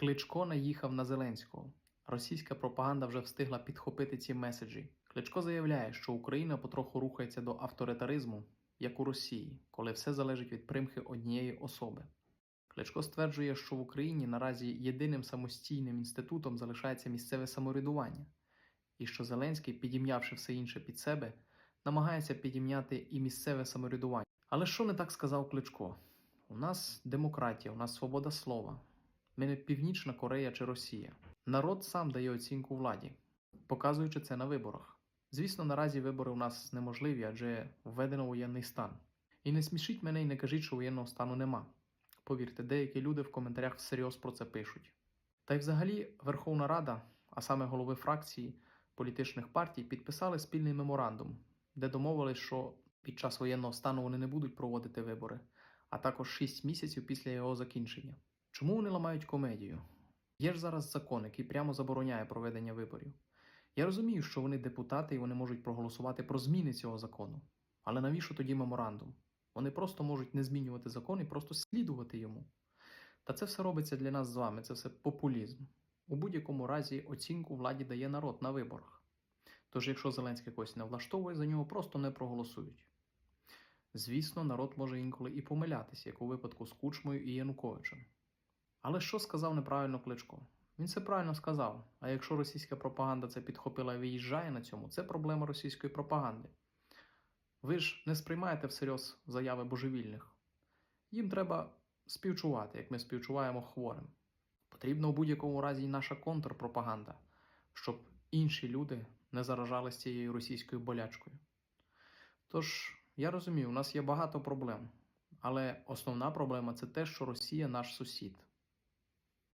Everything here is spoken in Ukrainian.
Кличко наїхав на Зеленського. Російська пропаганда вже встигла підхопити ці меседжі. Кличко заявляє, що Україна потроху рухається до авторитаризму, як у Росії, коли все залежить від примхи однієї особи. Кличко стверджує, що в Україні наразі єдиним самостійним інститутом залишається місцеве самоврядування, і що Зеленський, підім'явши все інше під себе, намагається підім'яти і місцеве самоврядування. Але що не так сказав Кличко? У нас демократія, у нас свобода слова. Не Північна Корея чи Росія. Народ сам дає оцінку владі, показуючи це на виборах. Звісно, наразі вибори у нас неможливі, адже введено воєнний стан. І не смішіть мене і не кажіть, що воєнного стану нема. Повірте, деякі люди в коментарях всерйоз про це пишуть. Та й взагалі Верховна Рада, а саме голови фракції політичних партій, підписали спільний меморандум, де домовились, що під час воєнного стану вони не будуть проводити вибори, а також 6 місяців після його закінчення. Чому вони ламають комедію? Є ж зараз закон, який прямо забороняє проведення виборів. Я розумію, що вони депутати і вони можуть проголосувати про зміни цього закону. Але навіщо тоді меморандум? Вони просто можуть не змінювати закон і просто слідувати йому. Та це все робиться для нас з вами, це все популізм. У будь-якому разі оцінку владі дає народ на виборах. Тож, якщо Зеленський когось не влаштовує, за нього просто не проголосують. Звісно, народ може інколи і помилятися, як у випадку з Кучмою і Януковичем. Але що сказав неправильно Кличко? Він все правильно сказав. А якщо російська пропаганда це підхопила і виїжджає на цьому, це проблема російської пропаганди. Ви ж не сприймаєте всерйоз заяви божевільних. Їм треба співчувати, як ми співчуваємо хворим. Потрібна у будь-якому разі і наша контрпропаганда, щоб інші люди не заражались цією російською болячкою. Тож, я розумію, у нас є багато проблем, але основна проблема це те, що Росія наш сусід.